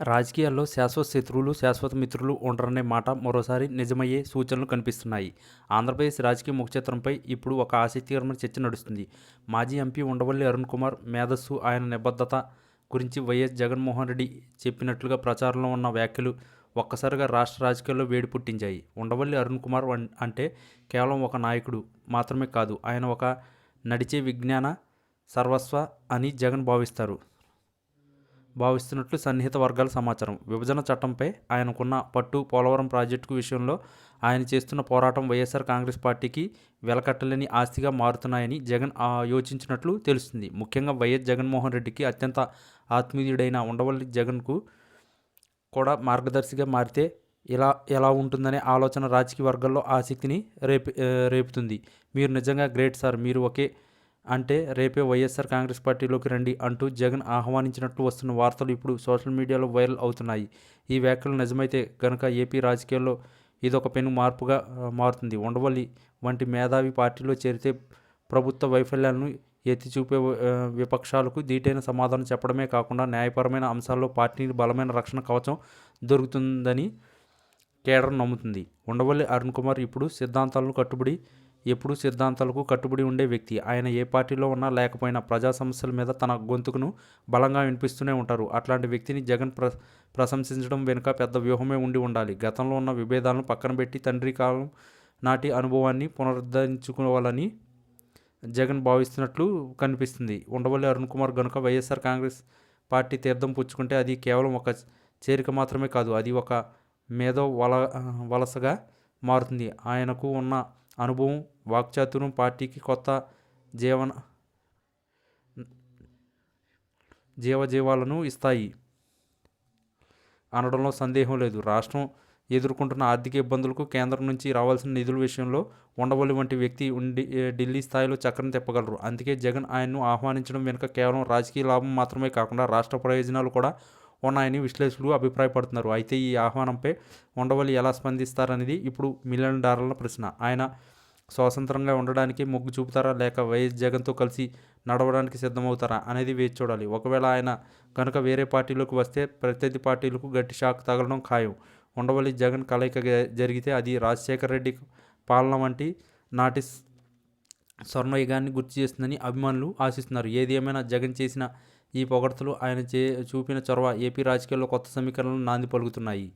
రాజకీయాల్లో శాశ్వత శత్రువులు శాశ్వత మిత్రులు ఉండరనే మాట మరోసారి నిజమయ్యే సూచనలు కనిపిస్తున్నాయి. ఆంధ్రప్రదేశ్ రాజకీయ ముఖచిత్రంపై ఇప్పుడు ఒక ఆసక్తికరమైన చర్చ నడుస్తుంది. మాజీ ఎంపీ ఉండవల్లి అరుణ్ కుమార్ మేధస్సు ఆయన నిబద్ధత గురించి వైఎస్ జగన్మోహన్ రెడ్డి చెప్పినట్లుగా ప్రచారంలో ఉన్న వ్యాఖ్యలు ఒక్కసారిగా రాష్ట్ర రాజకీయాల్లో వేడి పుట్టించాయి. ఉండవల్లి అరుణ్ కుమార్ అంటే కేవలం ఒక నాయకుడు మాత్రమే కాదు ఆయన ఒక నడిచే విజ్ఞాన సర్వస్వ అని జగన్ భావిస్తారు. భావిస్తున్నట్లు సన్నిహిత వర్గాల సమాచారం. విభజన చట్టంపై ఆయనకున్న పట్టు పోలవరం ప్రాజెక్టు విషయంలో ఆయన చేస్తున్న పోరాటం వైఎస్ఆర్ కాంగ్రెస్ పార్టీకి వెలకట్టలేని ఆస్తిగా మారుతున్నాయని జగన్ యోచించినట్లు తెలుస్తుంది. ముఖ్యంగా వైఎస్ జగన్మోహన్ రెడ్డికి అత్యంత ఆత్మీయుడైన ఉండవల్లి జగన్కు కూడా మార్గదర్శిగా మారితే ఇలా ఎలా ఉంటుందనే ఆలోచన రాజకీయ వర్గాల్లో ఆసక్తిని రేపు రేపుతుంది. మీరు నిజంగా గ్రేట్ సార్. మీరు ఒకే అంటే రేపే వైఎస్ఆర్ కాంగ్రెస్ పార్టీలోకి రండి అంటూ జగన్ ఆహ్వానించినట్లు వస్తున్న వార్తలు ఇప్పుడు సోషల్ మీడియాలో వైరల్ అవుతున్నాయి. ఈ వ్యాఖ్యలు నిజమైతే కనుక ఏపీ రాజకీయాల్లో ఇదొక పెను మార్పుగా మారుతుంది. ఉండవల్లి వంటి మేధావి పార్టీలో చేరితే ప్రభుత్వ వైఫల్యాలను ఎత్తి చూపే విపక్షాలకు దీటైన సమాధానం చెప్పడమే కాకుండా న్యాయపరమైన అంశాల్లో పార్టీని బలమైన రక్షణ కవచం దొరుకుతుందని కేడర్ నమ్ముతుంది. ఉండవల్లి అరుణ్ కుమార్ ఇప్పుడు సిద్ధాంతాలను కట్టుబడి ఎప్పుడూ సిద్ధాంతాలకు కట్టుబడి ఉండే వ్యక్తి. ఆయన ఏ పార్టీలో ఉన్నా లేకపోయినా ప్రజా సమస్యల మీద తన గొంతుకును బలంగా వినిపిస్తూనే ఉంటారు. అట్లాంటి వ్యక్తిని జగన్ ప్ర ప్రశంసించడం వెనుక పెద్ద వ్యూహమే ఉండి ఉండాలి. గతంలో ఉన్న విభేదాలను పక్కన పెట్టి తండ్రి కాలం నాటి అనుభవాన్ని పునరుద్ధరించుకోవాలని జగన్ భావిస్తున్నట్లు కనిపిస్తుంది. ఉండవల్లి అరుణ్ కుమార్ గనుక వైఎస్ఆర్ కాంగ్రెస్ పార్టీ తీర్థం పుచ్చుకుంటే అది కేవలం ఒక చేరిక మాత్రమే కాదు అది ఒక మేధో వల వలసగా మారుతుంది. ఆయనకు ఉన్న అనుభవం వాక్చాతుర్యం పార్టీకి కొత్త జీవన జీవజీవాలను ఇస్తాయి. అనడంలో సందేహం లేదు. రాష్ట్రం ఎదుర్కొంటున్న ఆర్థిక ఇబ్బందులకు కేంద్రం నుంచి రావాల్సిన నిధుల విషయంలో ఉండవల్లి వంటి వ్యక్తి ఉండి ఢిల్లీ స్థాయిలో చక్రం తిప్పగలరు. అందుకే జగన్ ఆయన్ను ఆహ్వానించడం వెనుక కేవలం రాజకీయ లాభం మాత్రమే కాకుండా రాష్ట్ర ప్రయోజనాలు కూడా ఉన్నాయని విశ్లేషకులు అభిప్రాయపడుతున్నారు. అయితే ఈ ఆహ్వానంపై ఉండవల్లి ఎలా స్పందిస్తారనేది ఇప్పుడు మిలియన్ డాలర్ల ప్రశ్న. ఆయన స్వతంత్రంగా ఉండడానికి మొగ్గు చూపుతారా? లేక వైఎస్ జగన్తో కలిసి నడవడానికి సిద్ధమవుతారా? అనేది వేచి చూడాలి. ఒకవేళ ఆయన కనుక వేరే పార్టీలోకి వస్తే ప్రత్యర్థి పార్టీలకు గట్టి షాక్ తగలడం ఖాయం. ఉండవల్లి జగన్ కలయిక జరిగితే అది రాజశేఖర రెడ్డి పాలన వంటి నాటి స్వర్ణయుగాన్ని గుర్తు చేస్తుందని అభిమానులు ఆశిస్తున్నారు. ఏది ఏమైనా జగన్ చేసిన ఈ పొగడ్తలు ఆయన చే చూపిన చొరవ ఏపీ రాజకీయాల్లో కొత్త సమీకరణలు నాంది పలుకుతున్నాయి.